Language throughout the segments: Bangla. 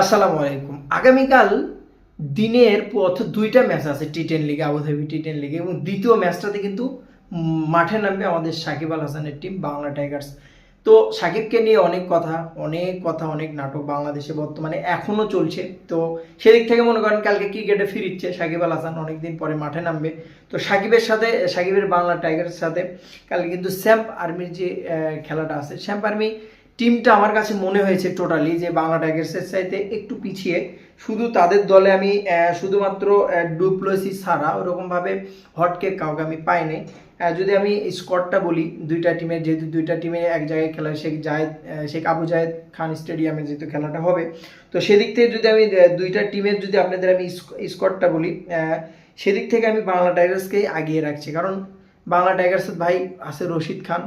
আসসালামু আলাইকুম। আগামীকাল দিনের পথ দুইটা ম্যাচ আছে টি টেন লিগে আবুধাবি টি টেন লিগে এবং দ্বিতীয় ম্যাচটাতে কিন্তু মাঠে নামবে আমাদের সাকিব আল হাসানের টিম বাংলা টাইগার্স। তো সাকিবকে নিয়ে অনেক কথা অনেক কথা, অনেক নাটক বাংলাদেশে বর্তমানে এখনও চলছে। তো সেদিক থেকে মনে করেন কালকে ক্রিকেটে ফিরিচ্ছে সাকিব আল হাসান, অনেকদিন পরে মাঠে নামবে। তো সাকিবের সাথে, সাকিবের বাংলা টাইগার্সের সাথে কালকে কিন্তু শ্যাম্প আর্মির যে খেলাটা আছে, শ্যাম্প আর্মি টিমটা আমার কাছে মনে হয়েছে টোটালি যে বাংলা টাইগার্সের চাইতে একটু পিছিয়ে। শুধু তাদের দলে আমি শুধুমাত্র ডুপ্লোসি ছাড়া ওরকমভাবে হটকেক কাউকে আমি পাইনি। যদি আমি স্কোয়াডটা বলি, দুইটা টিমের যেহেতু দুইটা টিমে এক জায়গায় খেলা শেখ জায়েদ শেখ আবু জায়েদ খান স্টেডিয়ামে যেহেতু খেলাটা হবে। তো সেদিক থেকে যদি আমি দুইটা টিমের যদি আপনাদের আমি স্কোয়াডটা বলি সেদিক থেকে আমি বাংলা টাইগার্সকেই আগিয়ে রাখছি। কারণ বাংলা টাইগার্সের ভাই আছে রশিদ খান।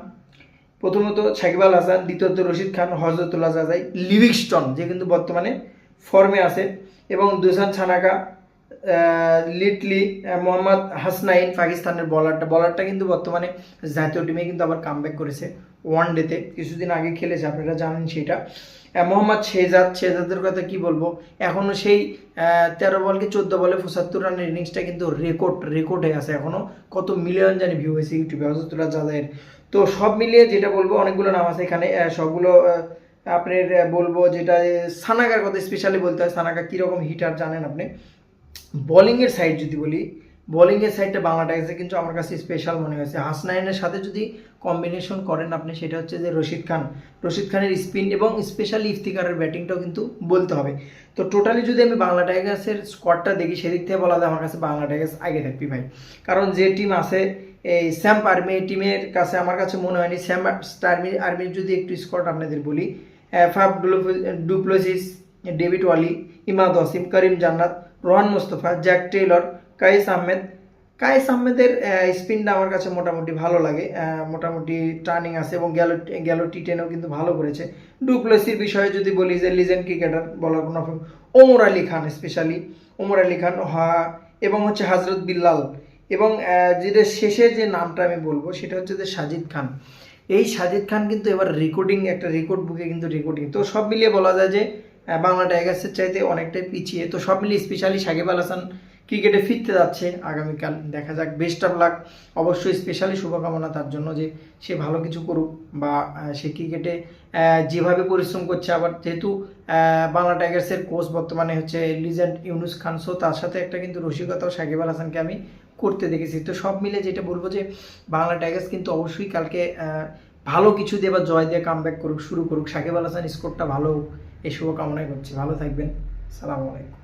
প্রথমত সাকিব আল হাসান, দ্বিতীয়ত রশিদ খান হজরতুল্লাহ জাজাই লিভিংস্টন, যে কিন্তু বর্তমানে ফর্মে আছে, এবং দুসান ছানাকা লিটলি মোহাম্মদ হাসনাইন পাকিস্তানের বলারটা বলারটা কিন্তু বর্তমানে জাতীয় টিমে কিন্তু আবার কামব্যাক করেছে ওয়ান ডেতে কিছুদিন আগে খেলেছে আপনারা জানেন সেটা। মোহাম্মদ শেহজাদ শেহজাদের কথা কি বলব? এখনও সেই তেরো বলকে চোদ্দ বলে পঁচাত্তর রানের ইনিংসটা কিন্তু রেকর্ড রেকর্ড হয়ে আছে এখনও কত মিলিয়ন জানি ভিউ হয়েছে ইউটিউবে হজরতুল্লাহ জাজাইয়ের তো সব মিলিয়ে যেটা বলব অনেকগুলো নাম আছে এখানে সবগুলো আপনার বলব যেটা আহ, সানাগার কথা স্পেশালি বলতে হয়। সানাগা কীরকম হিটার জানেন আপনি? বোলিংয়ের সাইড যদি বলি বোলিংয়ের সাইডটা বাংলা টাইগার্সে কিন্তু আমার কাছে স্পেশাল মনে হয়েছে। হাসনাইনের সাথে যদি কম্বিনেশন করেন আপনি, সেটা হচ্ছে যে রশিদ খান। রশিদ খানের স্পিন এবং স্পেশালি ইফতিকারের ব্যাটিংটাও কিন্তু বলতে হবে। তো টোটালি যদি আমি বাংলা টাইগার্সের স্কোয়াডটা দেখি, সেদিক থেকে বলা যায় আমার কাছে বাংলা টাইগার্স আগে থাকবি ভাই। কারণ যে টিম আছে, এই স্যাম্প আর্মি টিমের কাছে আমার কাছে মনে হয়নি। স্যাম্প আর্মি আর্মির যদি একটু স্কোয়াড আপনাদের বলি Faf du Plessis, David Willey, Imad Wasim, Karim Janat Rohan Mustafa, Jack Taylor, Qais Ahmad. Qais আহমেদের স্পিনটা আমার কাছে মোটামুটি ভালো লাগে। মোটামুটি টার্নিং আছে এবং গেল গেল টি টেনেও কিন্তু ভালো করেছে। ডুপ্লেসির বিষয়ে যদি বলি যে লিজেন্ড ক্রিকেটার, বলার কোনো ওমর আলী খান স্পেশালি ওমর আলী খান হা- এবং হচ্ছে হাজরত বিল্লাল। এবং যেটা শেষে যে নামটা আমি বলব, সেটা হচ্ছে যে সাজিদ খান। এই সাজিদ খান কিন্তু এবার রেকর্ডিং একটা রেকর্ড বুকে কিন্তু রেকর্ডিং তো সব মিলিয়ে বলা যায় যে বাংলা টাইগার্সের চাইতে অনেকটাই পিছিয়ে। তো সব মিলিয়ে স্পেশালি সাকিব আল হাসান ক্রিকেটে ফিরতে যাচ্ছে আগামীকাল। দেখা যাক বেস্ট অফ লাক অবশ্যই স্পেশালি শুভকামনা তার জন্য যে সে ভালো কিছু করুক বা সে ক্রিকেটে যেভাবে পরিশ্রম করছে। আবার যেহেতু বাংলা টাইগার্সের কোচ বর্তমানে হচ্ছে লিজেন্ড ইউনুস খান। সো তার সাথে একটা কিন্তু রসিকতাও সাকিব আল হাসানকে আমি করতে দেখেছি। তো সব মিলে যেটা বলব যে, বাংলা টাইগার্স কিন্তু অবশ্যই কালকে ভালো কিছু দিয়ে বা জয় দিয়ে কাম করুক, শুরু করুক। সাকিব আল হাসান স্কোরটা ভালো এই শুভকামনাই করছি। ভালো থাকবেন। সালামু আলাইকুম।